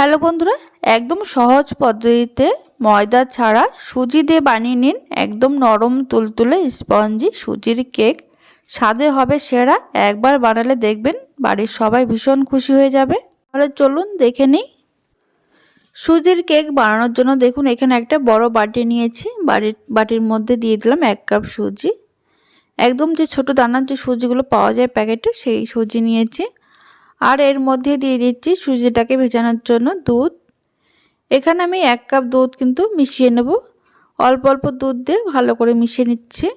Hello বন্ধুরা, একদম সহজ পদ্ধতিতে ময়দা ছাড়া সুজি দিয়ে বানিয়ে নিন একদম নরম তুলতুলে স্পঞ্জি সুজির কেক। স্বাদে হবে সেরা, একবার বানালে দেখবেন বাড়ির সবাই ভীষণ খুশি হয়ে যাবে। তাহলে চলুন দেখে নিই। সুজির কেক বানানোর জন্য দেখুন, এখানে একটা বড় বাটি নিয়েছি বাড়ির বাটির মধ্যে দিয়ে দিলাম এক কাপ সুজি। একদম যে ছোট দানার যে সুজিগুলো পাওয়া যায় প্যাকেটে, সেই সুজি নিয়েছি। আর এর মধ্যে দিয়ে দিচ্ছি সুজিটাকে ভেজানোর জন্য দুধ। এখানে আমি এক কাপ দুধ কিন্তু মিশিয়ে নেব। অল্প অল্প দুধ দিয়ে ভালো করে মিশিয়ে নিচ্ছি।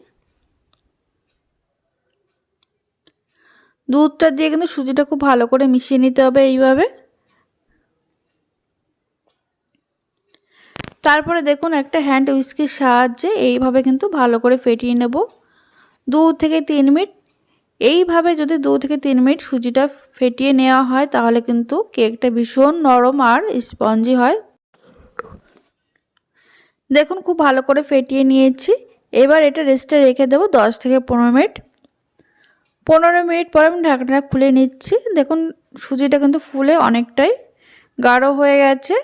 দুধটা দিয়ে কিন্তু সুজিটা খুব ভালো করে মিশিয়ে নিতে হবে এইভাবে। তারপরে দেখুন একটা হ্যান্ড উইস্কির সাহায্যে এইভাবে কিন্তু ভালো করে ফেটিয়ে নেব। দু থেকে তিন মিনিট এইভাবে যদি দু থেকে তিন মিনিট সুজিটা ফেটিয়ে নেওয়া হয়, তাহলে কিন্তু কেকটা ভীষণ নরম আর স্পঞ্জি হয়। দেখুন, খুব ভালো করে ফেটিয়ে নিয়েছি। এবার এটা রেস্টে রেখে দেবো দশ থেকে পনেরো মিনিট। পনেরো মিনিট পর আমি ঢাকনাটা খুলে নিচ্ছি। দেখুন, সুজিটা কিন্তু ফুলে অনেকটাই গাঢ় হয়ে গেছে।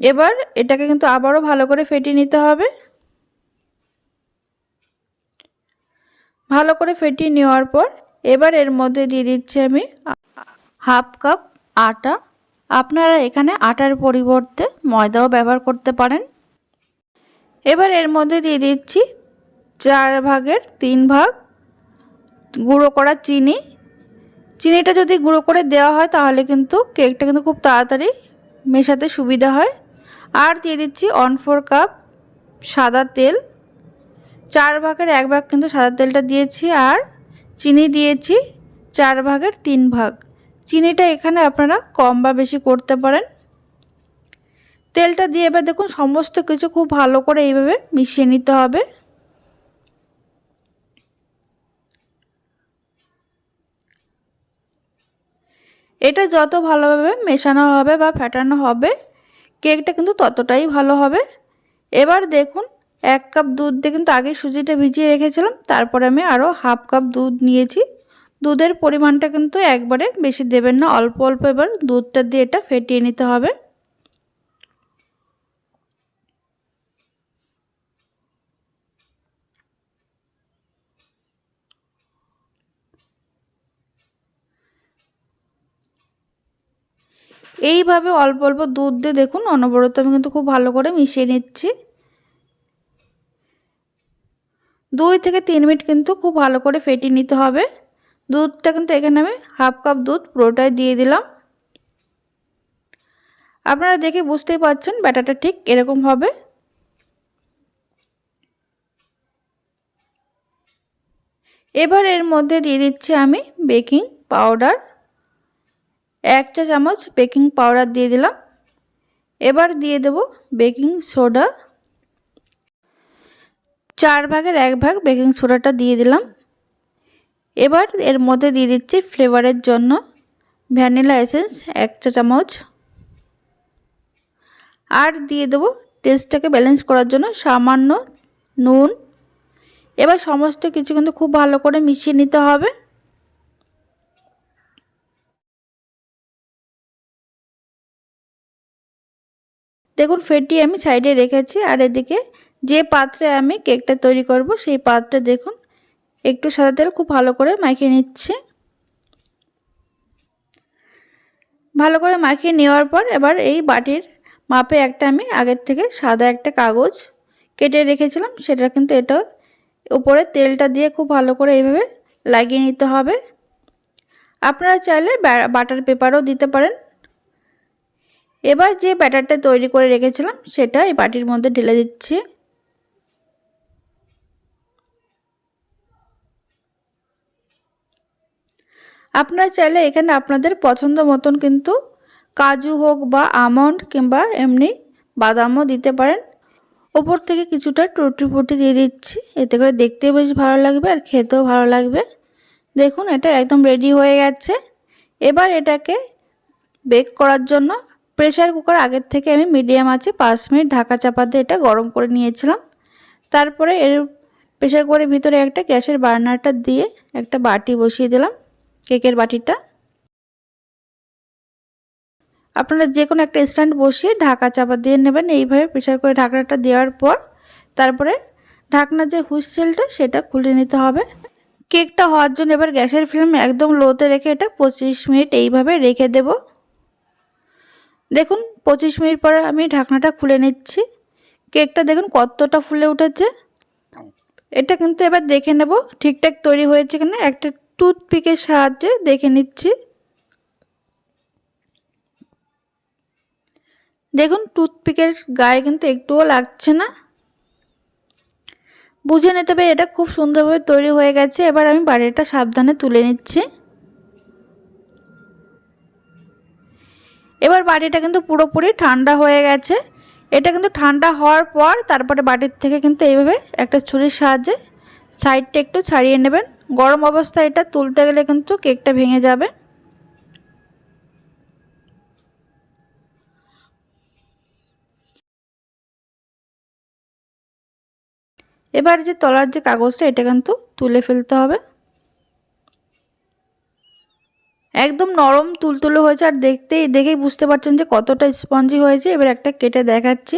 এবার এটাকে কিন্তু আবারও ভালো করে ফেটিয়ে নিতে হবে। ভালো করে ফেটিয়ে নেওয়ার পর এবার এর মধ্যে দিয়ে দিচ্ছি আমি হাফ কাপ আটা। আপনারা এখানে আটার পরিবর্তে ময়দাও ব্যবহার করতে পারেন। এবার এর মধ্যে দিয়ে দিচ্ছি চার ভাগের তিন ভাগ গুঁড়ো করা চিনি। চিনিটা যদি গুঁড়ো করে দেওয়া হয় তাহলে কিন্তু কেকটা কিন্তু খুব তাড়াতাড়ি মেশাতে সুবিধা হয়। আর দিয়ে দিচ্ছি ওয়ান ফোর কাপ সাদা তেল। চার ভাগের এক ভাগ কিন্তু সাদা তেলটা দিয়েছি আর চিনি দিয়েছি চার ভাগের তিন ভাগ। চিনিটা এখানে আপনারা কম বা বেশি করতে পারেন। তেলটা দিয়ে এবার দেখুন, সমস্ত কিছু খুব ভালো করে এইভাবে মিশিয়ে নিতে হবে। এটা যত ভালোভাবে মেশানো হবে বা ফ্যাটানো হবে, কেকটা কিন্তু ততটাই ভালো হবে। এবার দেখুন এক কাপ দুধ দিয়ে কিন্তু আগে সুজিটা ভিজিয়ে রেখেছিলাম। তারপরে আমি আরও হাফ কাপ দুধ নিয়েছি। দুধের পরিমাণটা কিন্তু একবারে বেশি দেবেন না, অল্প অল্প এবার দুধটা দিয়ে এটা ফেটিয়ে নিতে হবে। এইভাবে অল্প অল্প দুধ দিয়ে দেখুন, অনবরত আমি কিন্তু খুব ভালো করে মিশিয়ে নিচ্ছি। দুই থেকে তিন মিনিট কিন্তু খুব ভালো করে ফেটিয়ে নিতে হবে। দুধটা কিন্তু এখানে আমি হাফ কাপ দুধ পুরোটাই দিয়ে দিলাম। আপনারা দেখে বুঝতেই পারছেন ব্যাটাটা ঠিক এরকম হবে। এবার এর মধ্যে দিয়ে দিচ্ছি আমি বেকিং পাউডার। এক চা চামচ বেকিং পাউডার দিয়ে দিলাম। এবার দিয়ে দেব বেকিং সোডা। চার ভাগের এক ভাগ বেকিং সোডাটা দিয়ে দিলাম। এবার এর মধ্যে দিয়ে দিচ্ছি ফ্লেভারের জন্য ভ্যানিলা এসেন্স এক চা চামচ। আর দিয়ে দেবো টেস্টটাকে ব্যালেন্স করার জন্য সামান্য নুন। এবার সমস্ত কিছু কিন্তু খুব ভালো করে মিশিয়ে নিতে হবে। দেখুন ফেটিয়ে আমি সাইডে রেখেছি আর এদিকে যে পাত্রে আমি কেকটা তৈরি করব, সেই পাত্রে দেখুন, একটু সাদা তেল খুব ভালো করে মাখিয়ে নিচ্ছে। ভালো করে মাখিয়ে নেওয়ার পর এবার এই বাটির মাপে একটা আমি আগের থেকে সাদা একটা কাগজ কেটে রেখেছিলাম, সেটা কিন্তু এটা উপরে তেলটা দিয়ে খুব ভালো করে এইভাবে লাগিয়ে নিতে হবে। আপনারা চাইলে বাটার পেপারও দিতে পারেন। এবার যে ব্যাটারটা তৈরি করে রেখেছিলাম, সেটা এই বাটির মধ্যে ঢেলে দিচ্ছি। আপনারা চাইলে এখানে আপনাদের পছন্দ মতন কিন্তু কাজু হোক বা আমন্ড কিংবা এমনি বাদামও দিতে পারেন। ওপর থেকে কিছুটা টুটি ফুটি দিয়ে দিচ্ছি। এতে করে দেখতেও বেশ ভালো লাগবে আর খেতেও ভালো লাগবে। দেখুন, এটা একদম রেডি হয়ে গেছে। এবার এটাকে বেক করার জন্য প্রেশার কুকার আগের থেকে আমি মিডিয়াম আছে পাঁচ মিনিট ঢাকা চাপা দিয়ে এটা গরম করে নিয়েছিলাম। তারপরে এর প্রেশার কুকারের ভিতরে একটা গ্যাসের বার্নারটা দিয়ে একটা বাটি বসিয়ে দিলাম। কেকের বাটিটা। আপনারা যে কোনো একটা স্ট্যান্ড বসিয়ে ঢাকা চাপা দিয়ে নেবেন। এইভাবে প্রেশার করে ঢাকনাটা দেওয়ার পর তারপরে ঢাকনার যে হুইসেলটা সেটা খুলে নিতে হবে। কেকটা হওয়ার জন্য এবার গ্যাসের ফ্লেম একদম লোতে রেখে এটা পঁচিশ মিনিট এইভাবে রেখে দেব। দেখুন, পঁচিশ মিনিট পরে আমি ঢাকনাটা খুলে নিচ্ছি। কেকটা দেখুন কতটা ফুলে উঠেছে। এটা কিন্তু এবার দেখে নেব ঠিকঠাক তৈরি হয়েছে কিনা। একটা টুথপিকের সাহায্যে দেখে নিচ্ছি। দেখুন, টুথপিকের গায়ে কিন্তু একটুও লাগছে না। বুঝে নিতে হবে এটা খুব সুন্দরভাবে তৈরি হয়ে গেছে। এবার আমি বাড়িটা সাবধানে তুলে নিচ্ছি। এবার বাটিটা কিন্তু পুরোপুরি ঠান্ডা হয়ে গেছে। এটা কিন্তু ঠান্ডা হওয়ার পর তারপরে বাটির থেকে কিন্তু এইভাবে একটা ছুরির সাহায্যে সাইডটা একটু ছাড়িয়ে নেবেন। গরম অবস্থায় এটা তুলতে গেলে কিন্তু কেকটা ভেঙে যাবে। এবার যে তলার যে কাগজটা, এটা কিন্তু তুলে ফেলতে হবে। একদম নরম তুলতুলো হয়েছে, আর দেখতেই, দেখেই বুঝতে পারছেন যে কতটা স্পঞ্জি হয়েছে। এবার একটা কেটে দেখাচ্ছি।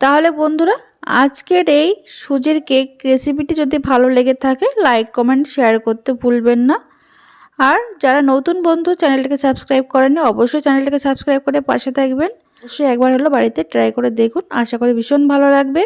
তাহলে বন্ধুরা আজকের এই সুজির কেক রেসিপিটি যদি ভালো লেগে থাকে লাইক কমেন্ট শেয়ার করতে ভুলবেন না। আর যারা নতুন বন্ধু, চ্যানেলটাকে সাবস্ক্রাইব করেনি অবশ্যই চ্যানেলটাকে সাবস্ক্রাইব করে পাশে থাকবেন। অবশ্যই একবার হলো বাড়িতে ট্রাই করে দেখুন। আশা করি ভীষণ ভালো লাগবে।